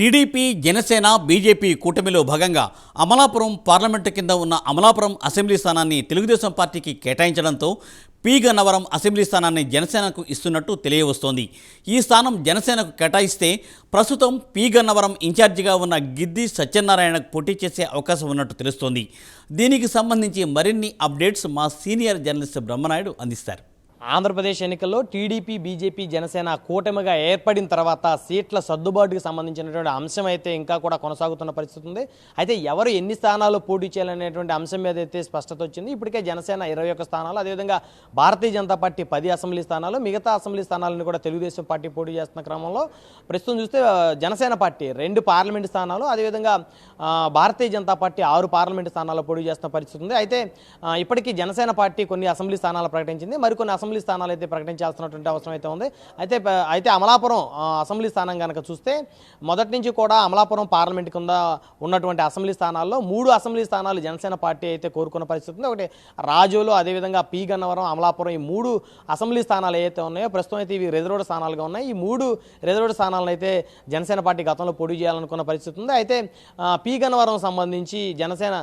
TDP Janasena BJP కూటమిలో భాగంగా Amalapuram parliament కింద ఉన్న అమలాపురం అసెంబ్లీ స్థానాన్ని తెలుగుదేశం పార్టీకి కేటాయించడంతో పి. గన్నవరం అసెంబ్లీ స్థానాన్ని జనసేనకు ఇస్తున్నట్టు తెలియవస్తోంది. ఈ స్థానం జనసేనకు కేటాయిస్తే ప్రస్తుతం పి. గన్నవరం ఇన్ఛార్జిగా ఉన్న గిద్ది సత్యనారాయణకు పోటీ చేసే అవకాశం ఉన్నట్టు తెలుస్తోంది. దీనికి సంబంధించి మరిన్ని అప్డేట్స్ మా సీనియర్ జర్నలిస్ట్ బ్రహ్మనాయుడు అందిస్తారు. ఆంధ్రప్రదేశ్ ఎన్నికల్లో టీడీపీ బీజేపీ జనసేన కూటమిగా ఏర్పడిన తర్వాత సీట్ల సర్దుబాటుకి సంబంధించినటువంటి అంశం అయితే ఇంకా కూడా కొనసాగుతున్న పరిస్థితి ఉంది. అయితే ఎవరు ఎన్ని స్థానాలు పోటీ చేయాలనేటువంటి అంశం మీద అయితే స్పష్టత వచ్చింది. ఇప్పటికే జనసేన ఇరవై ఒక్క స్థానాలు అదేవిధంగా భారతీయ జనతా పార్టీ పది అసెంబ్లీ స్థానాలు మిగతా అసెంబ్లీ స్థానాలను కూడా తెలుగుదేశం పార్టీ పోటీ చేస్తున్న క్రమంలో ప్రస్తుతం చూస్తే జనసేన పార్టీ రెండు పార్లమెంట్ స్థానాలు అదేవిధంగా భారతీయ జనతా పార్టీ ఆరు పార్లమెంట్ స్థానాల్లో పోటీ చేస్తున్న పరిస్థితి ఉంది. అయితే ఇప్పటికీ జనసేన పార్టీ కొన్ని అసెంబ్లీ స్థానాలు ప్రకటించింది. మరికొన్ని అసెంబ్లీ స్థానాలు అయితే ప్రకటించాల్సినటువంటి అవసరం అయితే ఉంది. అయితే అయితే అమలాపురం అసెంబ్లీ స్థానం కనుక చూస్తే మొదటి నుంచి కూడా అమలాపురం పార్లమెంట్ కింద ఉన్నటువంటి అసెంబ్లీ స్థానాల్లో మూడు అసెంబ్లీ స్థానాలు జనసేన పార్టీ అయితే కోరుకున్న పరిస్థితి ఉంది. ఒకటి రాజోలు అదేవిధంగా పి గన్నవరం అమలాపురం ఈ మూడు అసెంబ్లీ స్థానాలు ఏవైతే ఉన్నాయో ప్రస్తుతం అయితే ఇవి రిజర్వ్డ్ స్థానాలుగా ఉన్నాయి. ఈ మూడు రిజర్వ్డ్ స్థానాలను అయితే జనసేన పార్టీ గతంలో పోటీ చేయాలనుకున్న పరిస్థితి ఉంది. అయితే పి గన్నవరం సంబంధించి జనసేన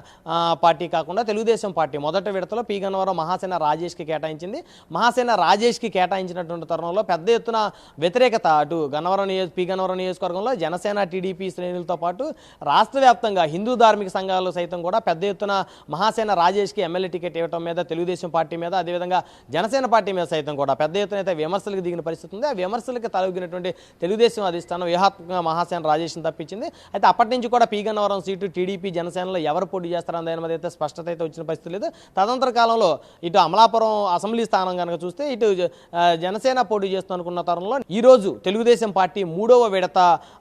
పార్టీ కాకుండా తెలుగుదేశం పార్టీ మొదటి విడతలో పి గన్నవరం మహాసేన రాజేష్కి కేటాయించింది. మహాసేన రాజేష్కి కేటాయించినటువంటి తరుణంలో పెద్ద ఎత్తున వ్యతిరేకత అటు గన్నవరం నియోజక పి గన్నవరం నియోజకవర్గంలో జనసేన టీడీపీ శ్రేణులతో పాటు రాష్ట్ర వ్యాప్తంగా హిందూ ధార్మిక సంఘాలు సైతం కూడా పెద్ద ఎత్తున మహాసేన రాజేష్కి ఎమ్మెల్యే టికెట్ ఇవ్వడం మీద తెలుగుదేశం పార్టీ మీద అదేవిధంగా జనసేన పార్టీ మీద సైతం కూడా పెద్ద ఎత్తున అయితే విమర్శలకు దిగిన పరిస్థితి ఉంది. ఆ విమర్శలకు తలగినటువంటి తెలుగుదేశం అధిష్టానం వ్యూహాత్మకంగా మహాసేన రాజేష్ని తప్పించింది. అయితే అప్పటి నుంచి కూడా పి గన్నవరం సీటు టీడీపీ జనసేనలో ఎవరు పోటీ చేస్తారని దాని మీద అయితే స్పష్టత అయితే వచ్చిన పరిస్థితి లేదు. తదంతర కాలంలో ఇటు అమలాపురం అసెంబ్లీ స్థానం కనుక చూస్తే ఇటు జనసేన పోటీ చేస్తుంది అనుకున్న తరుణంలో ఈరోజు తెలుగుదేశం పార్టీ మూడవ విడత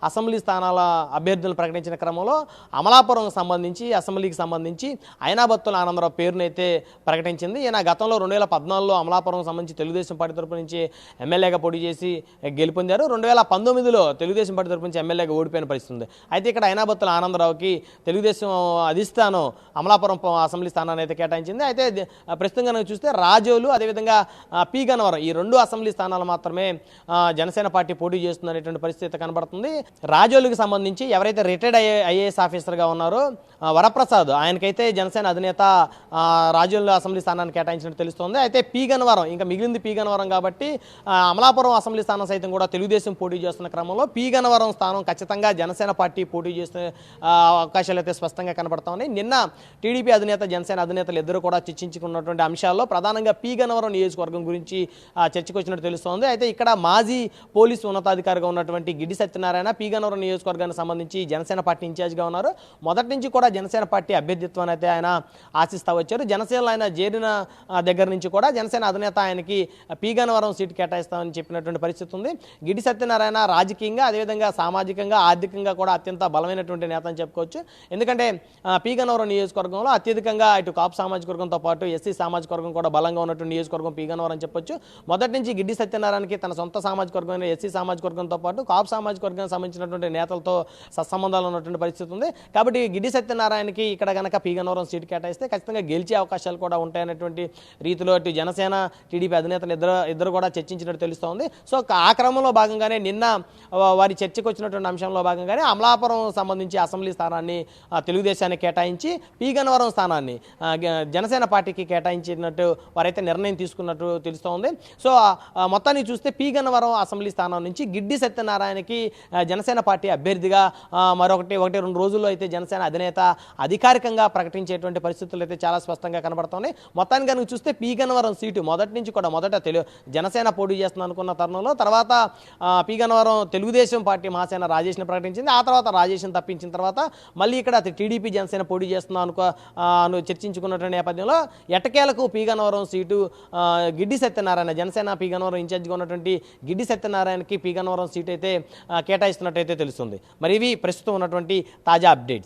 అసెంబ్లీ స్థానాల అభ్యర్థులను ప్రకటించిన క్రమంలో అమలాపురం సంబంధించి అసెంబ్లీకి సంబంధించి అయినాబత్తుల ఆనందరావు పేరునైతే ప్రకటించింది. ఈయన గతంలో రెండు వేల పద్నాలుగులో అమలాపురం సంబంధించి తెలుగుదేశం పార్టీ తరపు నుంచి ఎమ్మెల్యేగా పోటీ చేసి గెలుపొందారు. రెండు వేల పంతొమ్మిదిలో తెలుగుదేశం పార్టీ తరపు నుంచి ఎమ్మెల్యేగా ఓడిపోయిన పరిస్థితి ఉంది. అయితే ఇక్కడ అయినాబత్తుల ఆనందరావుకి తెలుగుదేశం అధిష్టానం అమలాపురం అసెంబ్లీ స్థానాన్ని అయితే కేటాయించింది. అయితే ప్రస్తుతం కనుక చూస్తే రాజోలు అదేవిధంగా పి గన్నవరం. ఈ రెండు అసెంబ్లీ స్థానాలు మాత్రమే జనసేన పార్టీ పోటీ చేస్తుందనేటువంటి పరిస్థితి కనబడుతుంది. రాజోలుకి సంబంధించి ఎవరైతే రిటైర్డ్ ఐఏ ఐఏఎస్ ఆఫీసర్గా ఉన్నారో వరప్రసాద్ ఆయనకైతే జనసేన అధినేత రాజోలు అసెంబ్లీ స్థానాన్ని కేటాయించినట్టు తెలుస్తోంది. అయితే పి గన్నవరం ఇంకా మిగిలింది పి గన్నవరం కాబట్టి అమలాపురం అసెంబ్లీ స్థానం సైతం కూడా తెలుగుదేశం పోటీ చేస్తున్న క్రమంలో పి గన్నవరం స్థానం ఖచ్చితంగా జనసేన పార్టీ పోటీ చేసే అవకాశాలు అయితే స్పష్టంగా కనబడతా ఉన్నాయి. నిన్న టీడీపీ అధినేత జనసేన అధినేతలు ఇద్దరు కూడా చర్చించుకున్నటువంటి అంశాల్లో ప్రధానంగా పి గన్నవరం నియోజకవర్గం గురించి చర్చకు వచ్చినట్టు తెలుస్తోంది. అయితే ఇక్కడ మాజీ పోలీసు ఉన్నతాధికారిగా ఉన్నటువంటి గిడ్డి సత్యనారాయణ పీగనవరం నియోజకవర్గానికి సంబంధించి జనసేన పార్టీ ఇన్ఛార్జ్గా ఉన్నారు. మొదటి నుంచి కూడా జనసేన పార్టీ అభ్యర్థిత్వాన్ని అయితే ఆయన ఆశిస్తూ వచ్చారు. జనసేనలో ఆయన చేరిన దగ్గర నుంచి కూడా జనసేన అధినేత ఆయనకి పీగనవరం సీటు కేటాయిస్తామని చెప్పినటువంటి పరిస్థితి ఉంది. గిడ్డి సత్యనారాయణ రాజకీయంగా అదేవిధంగా సామాజికంగా ఆర్థికంగా కూడా అత్యంత బలమైనటువంటి నేత అని చెప్పుకోవచ్చు. ఎందుకంటే పీగనవరం నియోజకవర్గంలో అత్యధికంగా ఇటు కాపు సామాజిక వర్గంతో పాటు ఎస్సీ సామాజిక వర్గం కూడా బలంగా ఉన్నటువంటి నియోజకవర్గం పీగనవరం గన్నవరం చెప్పొచ్చు. మొదటి నుంచి గిడ్డి సత్యనారాయణకి తన సొంత సామాజిక వర్గమైన ఎస్సీ సామాజిక వర్గంతో పాటు కాపు సామాజిక వర్గానికి సంబంధించినటువంటి నేతలతో సత్సంబంధాలు ఉన్నటువంటి పరిస్థితి ఉంది. కాబట్టి గిడ్డి సత్యనారాయణకి ఇక్కడ గనక పి. గన్నవరం సీటు కేటాయిస్తే ఖచ్చితంగా గెలిచే అవకాశాలు కూడా ఉంటాయనేటువంటి రీతిలో అటు జనసేన టీడీపీ అధినేతలు ఇద్దరు ఇద్దరు కూడా చర్చించినట్టు తెలుస్తోంది. సో ఆ క్రమంలో భాగంగానే నిన్న వారి చర్చకు వచ్చినటువంటి అంశంలో భాగంగానే అమలాపురం సంబంధించి అసెంబ్లీ స్థానాన్ని తెలుగుదేశానికి కేటాయించి పి. గన్నవరం స్థానాన్ని జనసేన పార్టీకి కేటాయించినట్టు వారైతే నిర్ణయం తీసుకున్నట్టు తెలుస్తోంది. సో మొత్తాన్ని చూస్తే పి గన్నవరం అసెంబ్లీ స్థానం నుంచి గిడ్డి సత్యనారాయణకి జనసేన పార్టీ అభ్యర్థిగా మరొకటి ఒకటి రెండు రోజుల్లో అయితే జనసేన అధినేత అధికారికంగా ప్రకటించేటువంటి పరిస్థితులు అయితే చాలా స్పష్టంగా కనబడుతున్నాయి మొత్తానికి కనుక చూస్తే పి గన్నవరం సీటు మొదటి నుంచి కూడా మొదట తెలు జనసేన పోటీ చేస్తుంది అనుకున్న తరుణంలో తర్వాత ఆ, పి గన్నవరం తెలుగుదేశం పార్టీ మహాసేన రాజేష్ని ప్రకటించింది. ఆ తర్వాత రాజేష్ని తప్పించిన తర్వాత మళ్ళీ ఇక్కడ టీడీపీ జనసేన పోటీ చేస్తున్నాం అనుకో చర్చించుకున్నటువంటి నేపథ్యంలో ఎటకేలకు పి గన్నవరం సీటు గిడ్డి సత్యనారాయణ జనసేన పీగనవరం గన్నవరం ఇన్ఛార్జిగా ఉన్నటువంటి గిడ్డి సత్యనారాయణకి పీగనవరం సీట్ అయితే కేటాయిస్తున్నట్టయితే తెలుస్తుంది. మరి ఇవి ప్రస్తుతం ఉన్నటువంటి తాజా అప్డేట్స్